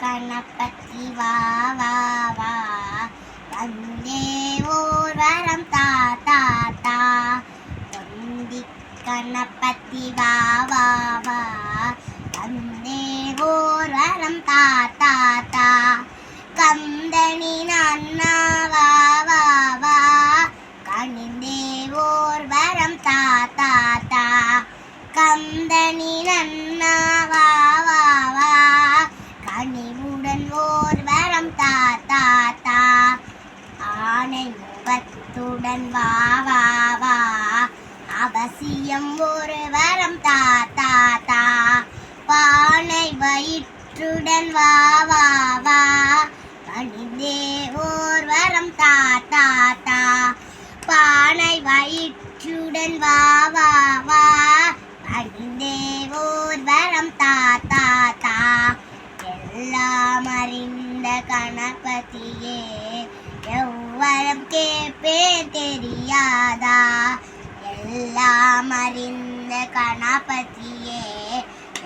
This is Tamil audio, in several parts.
கணபதி வா வா வா. வந்தே ஓர் வரம் தா தா தா. தொந்தி கணபதி வா வா வா. வந்தே ஓர் வரம் தா தா தா. கந்தனி அண்ணா தாத்தா தா ஆனை முகத்துடன் வா வா வா. அவசியம் ஒரு வரம் தாத்தா தா பானை வயிற்றுடன் வா வா வா. கணிந்தே ஓர் வரம் தாத்தா தா பானை வயிற்றுடன் வா வா வா. கணிந்தே ஓர் வரம் தாத்தா தா எல்லாம் அறிந்த கணபதியே எவ்வளம் கேப்பே தெரியாதா? எல்லாம் அறிந்த கணபதியே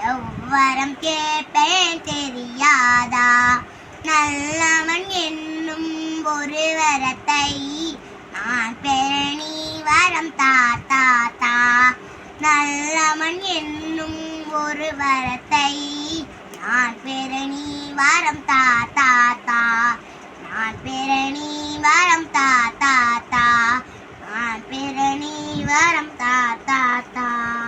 எவ்வரம் கேட்பேன் தெரியாதா? நல்லவன் என்னும் ஒரு வரத்தை நான் பெறணி வரம் தாத்தா தா. நல்லவன் என்னும் ஒரு வரத்தை நான் பெறணி வரம் 哒哒哒。